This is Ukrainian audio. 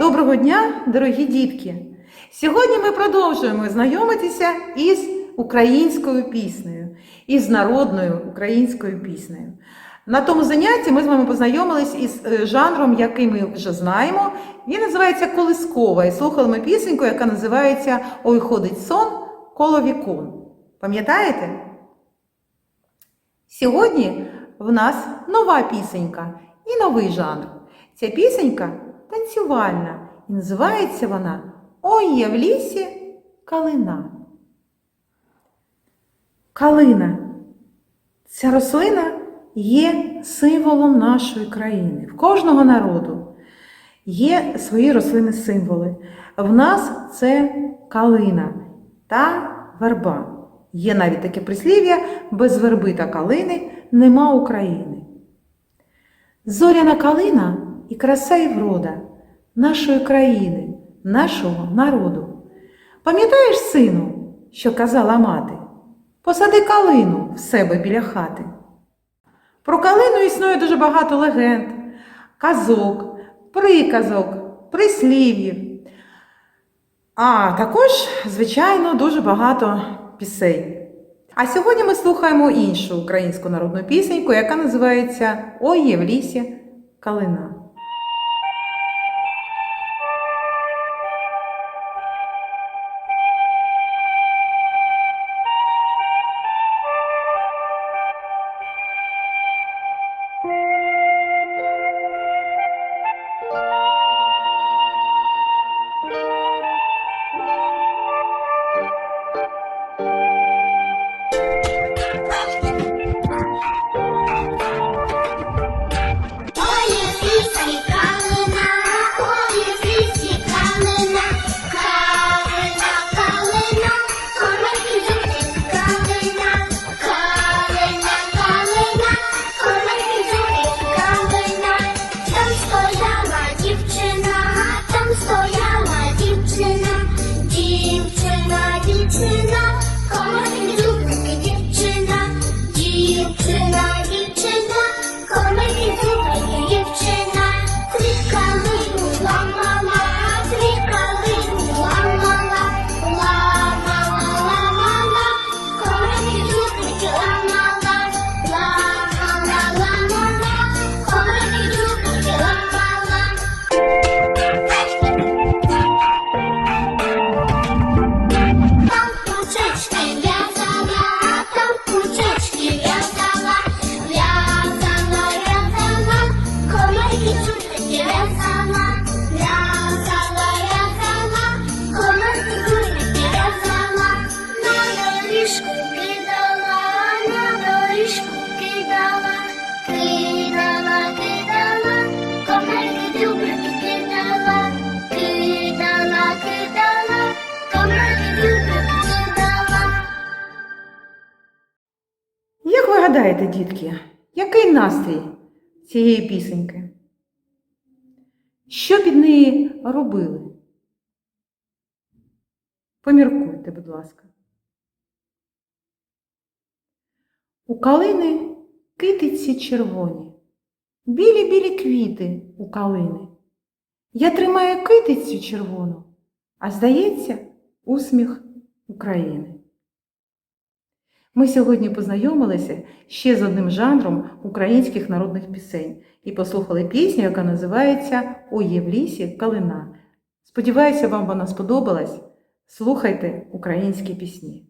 Доброго дня, дорогі дітки! Сьогодні ми продовжуємо знайомитися із українською піснею, із народною українською піснею. На тому занятті ми з вами познайомились із е, жанром, який ми вже знаємо. Він називається колискова. І слухали ми пісеньку, яка називається Ой ходить сон коло вікон. Пам'ятаєте? Сьогодні в нас нова пісенька і новий жанр. Ця пісенька танцювальна і називається вона Ой є в лісі калина. Калина. Ця рослина є символом нашої країни. В кожного народу є свої рослини символи. В нас це калина та верба. Є навіть таке прислів'я без верби та калини нема України. Зоряна калина і краса і врода нашої країни, нашого народу. Пам'ятаєш, сину, що казала мати? Посади калину в себе біля хати. Про калину існує дуже багато легенд, казок, приказок, прислів'їв. А також, звичайно, дуже багато пісень. А сьогодні ми слухаємо іншу українську народну пісеньку, яка називається Ой є в лісі калина. Гадаєте, дітки, який настрій цієї пісеньки? Що під неї робили? Поміркуйте, будь ласка. У калини китиці червоні, білі-білі квіти у калини. Я тримаю китицю червону, а здається, усміх України. Ми сьогодні познайомилися ще з одним жанром українських народних пісень і послухали пісню, яка називається «Ой є в лісі калина. Сподіваюся, вам вона сподобалась. Слухайте українські пісні.